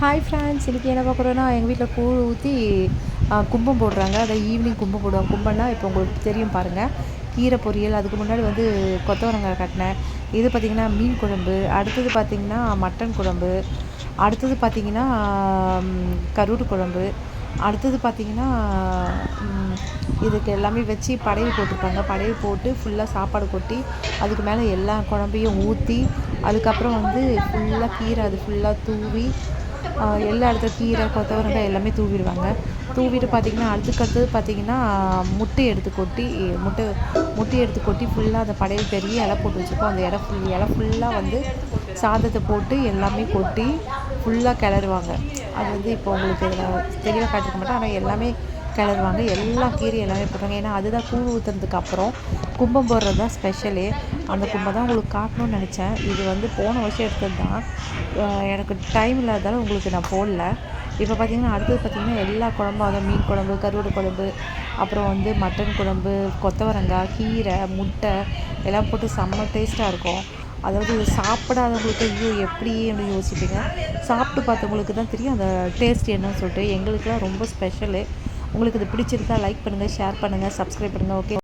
Hi friends இன்றைக்கி என்ன பார்க்குறோன்னா எங்கள் வீட்டில் கூழ் ஊற்றி கும்பம் போடுறாங்க. அதை ஈவினிங் கும்பம் போடுவாங்க. கும்பம்னா இப்போ உங்களுக்கு தெரியும் பாருங்கள் கீரை பொரியல் அதுக்கு முன்னாடி வந்து கொத்தவரங்காய் கட்டினேன். இது பார்த்திங்கன்னா மீன் குழம்பு. அடுத்தது பார்த்திங்கன்னா மட்டன் குழம்பு. அடுத்தது பார்த்திங்கன்னா கருடு குழம்பு. அடுத்தது பார்த்திங்கன்னா இதுக்கு எல்லாமே வச்சு படையல் போட்டிருப்பாங்க படையல் போட்டு ஃபுல்லாக சாப்பாடு கொட்டி அதுக்கு மேலே எல்லா குழம்பையும் ஊற்றி அதுக்கப்புறம் வந்து ஃபுல்லாக கீரை அது ஃபுல்லாக தூவி எல்லா இடத்துல கீரை கொத்தவரங்காய் எல்லாமே தூவிடுவாங்க. தூவிட்டு பார்த்திங்கன்னா அதுக்கு பார்த்திங்கன்னா முட்டை எடுத்து கொட்டி முட்டை முட்டை எடுத்து கொட்டி ஃபுல்லாக அந்த படையல் பெரிய இலை போட்டு வச்சுருக்கோம் அந்த இலை ஃபுல் இலை ஃபுல்லாக வந்து சாதத்தை போட்டு எல்லாமே கொட்டி ஃபுல்லாக கிளறுவாங்க. அது வந்து இப்போ உங்களுக்கு தெளிவாக காட்டிருக்க மாட்டேன் ஆனால் எல்லாமே கிளறுவாங்க. எல்லா கீரையும் எல்லாமே போடுவாங்க ஏன்னா அதுதான் கூழ் ஊற்றுறதுக்கு அப்புறம் கும்பம் போடுறது தான் ஸ்பெஷலு அந்த கும்பம் தான் உங்களுக்கு காட்டணும்னு நினச்சேன். இது வந்து போன வருஷம் எடுத்தது தான் எனக்கு டைம் இல்லாததால் உங்களுக்கு நான் போடல. இப்போ பார்த்திங்கன்னா அடுத்தது பார்த்திங்கன்னா எல்லா குழம்பும் அதான் மீன் குழம்பு கருவாடு குழம்பு அப்புறம் வந்து மட்டன் குழம்பு கொத்தவரங்காய் கீரை முட்டை எல்லாம் போட்டு செம்ம டேஸ்ட்டாக இருக்கும். அதாவது சாப்பிடாதவங்களுக்கு ஐயோ எப்படி அப்படின்னு யோசிப்பீங்க? சாப்பிட்டு பார்த்தவங்களுக்கு தான் தெரியும் அந்த டேஸ்ட் என்னன்னு சொல்லிட்டு. எங்களுக்குலாம் ரொம்ப ஸ்பெஷலு உங்களுக்கு இது பிடிச்சிருக்கா லைக் பண்ணுங்கள் ஷேர் பண்ணுங்கள் சப்ஸ்கிரைப் பண்ணுங்கள் ஓகே